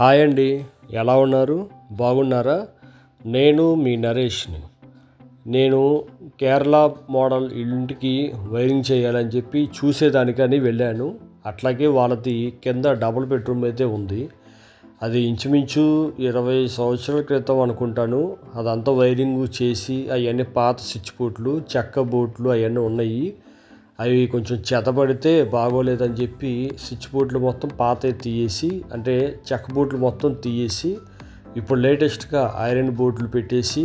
Hi అండి. ఎలా ఉన్నారు? బాగున్నారా? నేను మీ నరేష్ని. నేను కేరళ మోడల్ ఇంటికి వైరింగ్ చేయాలని చెప్పి చూసేదానికని వెళ్ళాను. అట్లాగే వాళ్ళది కింద డబుల్ బెడ్రూమ్ అయితే ఉంది. అది ఇంచుమించు ఇరవై సంవత్సరాల క్రితం అనుకుంటాను. అదంతా వైరింగ్ చేసి అవన్నీ పాత స్విచ్ బోట్లు చెక్క బోట్లు అవన్నీ ఉన్నాయి. అవి కొంచెం చెతబడితే బాగోలేదని చెప్పి స్విచ్ బోర్డులు మొత్తం పాత తీయేసి అంటే చెక్క బోర్డులు మొత్తం తీయేసి ఇప్పుడు లేటెస్ట్గా ఐరన్ బోర్డులు పెట్టేసి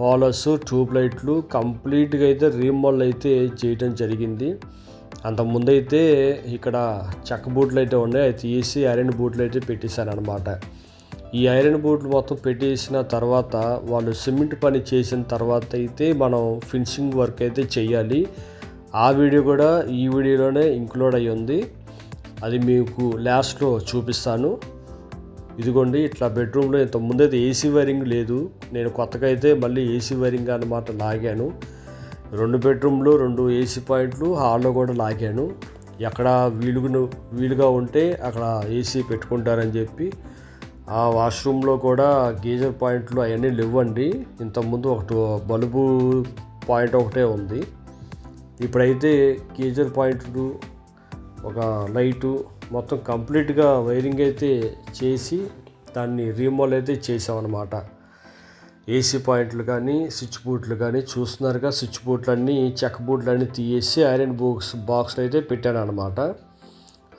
హాలర్స్ ట్యూబ్ లైట్లు కంప్లీట్గా అయితే రీమోల్ అయితే చేయడం జరిగింది. అంతకుముందైతే అయితే ఇక్కడ చెక్క బూట్లు అయితే ఉన్నాయి అవి తీసి ఐరన్ బూట్లు అయితే పెట్టేశారనమాట ఈ ఐరన్ బూట్లు మొత్తం పెట్టేసిన తర్వాత వాళ్ళు సిమెంట్ పని చేసిన తర్వాత అయితే మనం ఫినిషింగ్ వర్క్ అయితే చేయాలి. ఆ వీడియో కూడా ఈ వీడియోలోనే ఇంక్లూడ్ అయ్యి ఉంది. అది మీకు లాస్ట్లో చూపిస్తాను. ఇదిగోండి ఇట్లా బెడ్రూమ్లో ఇంత ముందైతే ఏసీ వైరింగ్ లేదు. నేను కొత్తగా అయితే మళ్ళీ ఏసీ వైరింగ్ అన్నమాట లాగాను. రెండు బెడ్రూమ్లు రెండు ఏసీ పాయింట్లు హాల్లో కూడా లాగాను. ఎక్కడ వీలుగును వీలుగా ఉంటే అక్కడ ఏసీ పెట్టుకుంటారని చెప్పి. ఆ వాష్రూమ్లో కూడా గీజర్ పాయింట్లు అవన్నీ లేవండి. ఇంతకుముందు ఒకటి బల్బు పాయింట్ ఒకటే ఉంది. ఇప్పుడైతే గీజర్ పాయింట్లు ఒక లైటు మొత్తం కంప్లీట్గా వైరింగ్ అయితే చేసి దాన్ని రీమోల్ అయితే చేసామన్నమాట ఏసీ పాయింట్లు కానీ స్విచ్ బోర్డులు కానీ చూస్తున్నారుగా. స్విచ్ బోర్డులు అన్నీ చెక్క బోర్డులు అన్నీ తీసేసి ఐరన్ బాక్స్ బాక్స్లో అయితే పెట్టాను అనమాట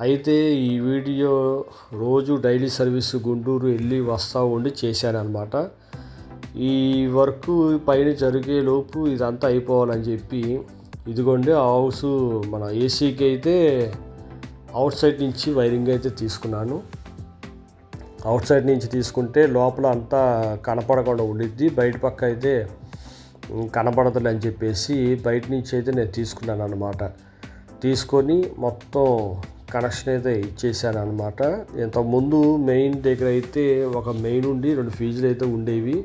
అయితే ఈ వీడియో రోజు డైలీ సర్వీస్ గుంటూరు వెళ్ళి వస్తూ ఉండి చేశాను అనమాట ఈ వర్క్ పైన జరిగే లోపు ఇదంతా అయిపోవాలని చెప్పి ఇదిగోండి హౌస్ మన ఏసీకి అయితే అవుట్ సైడ్ నుంచి వైరింగ్ అయితే తీసుకున్నాను. అవుట్ సైడ్ నుంచి తీసుకుంటే లోపల అంతా కనపడకుండా ఉండిద్ది. బయట పక్క అయితే కనపడదులే అని చెప్పేసి బయట నుంచి అయితే నేను తీసుకున్నాను అనమాట తీసుకొని మొత్తం కనెక్షన్ అయితే ఇచ్చేసాను అనమాట ఇంతకుముందు మెయిన్ దగ్గర అయితే ఒక మెయిన్ ఉండి రెండు ఫీజులు అయితే ఉండేవి.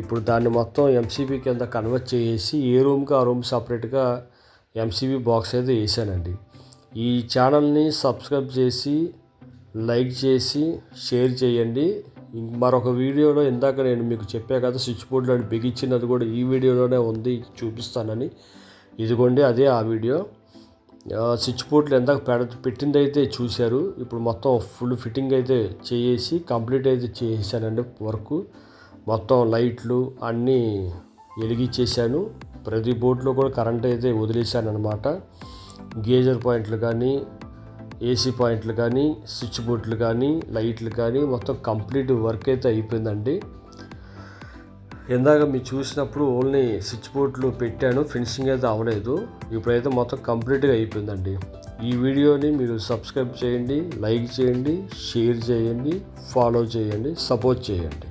ఇప్పుడు దాన్ని మొత్తం ఎంసీబీ కింద కన్వర్ట్ చేసి ఏ రూమ్కి ఆ రూమ్ సపరేట్గా ఎంసీబీ బాక్స్ అయితే వేసానండి. ఈ ఛానల్ని సబ్స్క్రైబ్ చేసి లైక్ చేసి షేర్ చేయండి. మరొక వీడియోలో ఇందాక నేను మీకు చెప్పా కదా స్విచ్ బోర్డులో బిగించినది కూడా ఈ వీడియోలోనే ఉంది చూపిస్తానని. ఇదిగోండి అదే ఆ వీడియో. స్విచ్ బోర్డులు ఎందాక పెడ పెట్టింది అయితే చూశారు. ఇప్పుడు మొత్తం ఫుల్ ఫిట్టింగ్ అయితే చేసి కంప్లీట్ అయితే చేసానండి వర్క్ మొత్తం లైట్లు అన్నీ వెలిగించేసాను ప్రతి బోట్లో కూడా కరెంట్ అయితే వదిలేశాను అనమాట గేజర్ పాయింట్లు కానీ ఏసీ పాయింట్లు కానీ స్విచ్ బోర్డులు కానీ లైట్లు కానీ మొత్తం కంప్లీట్ వర్క్ అయితే అయిపోయిందండి. ఇందాక మీరు చూసినప్పుడు ఓన్లీ స్విచ్ బోర్డులు పెట్టాను ఫినిషింగ్ అయితే అవ్వలేదు. ఇప్పుడైతే మొత్తం కంప్లీట్గా అయిపోయిందండి. ఈ వీడియోని మీరు సబ్స్క్రైబ్ చేయండి లైక్ చేయండి షేర్ చేయండి ఫాలో చేయండి సపోర్ట్ చేయండి.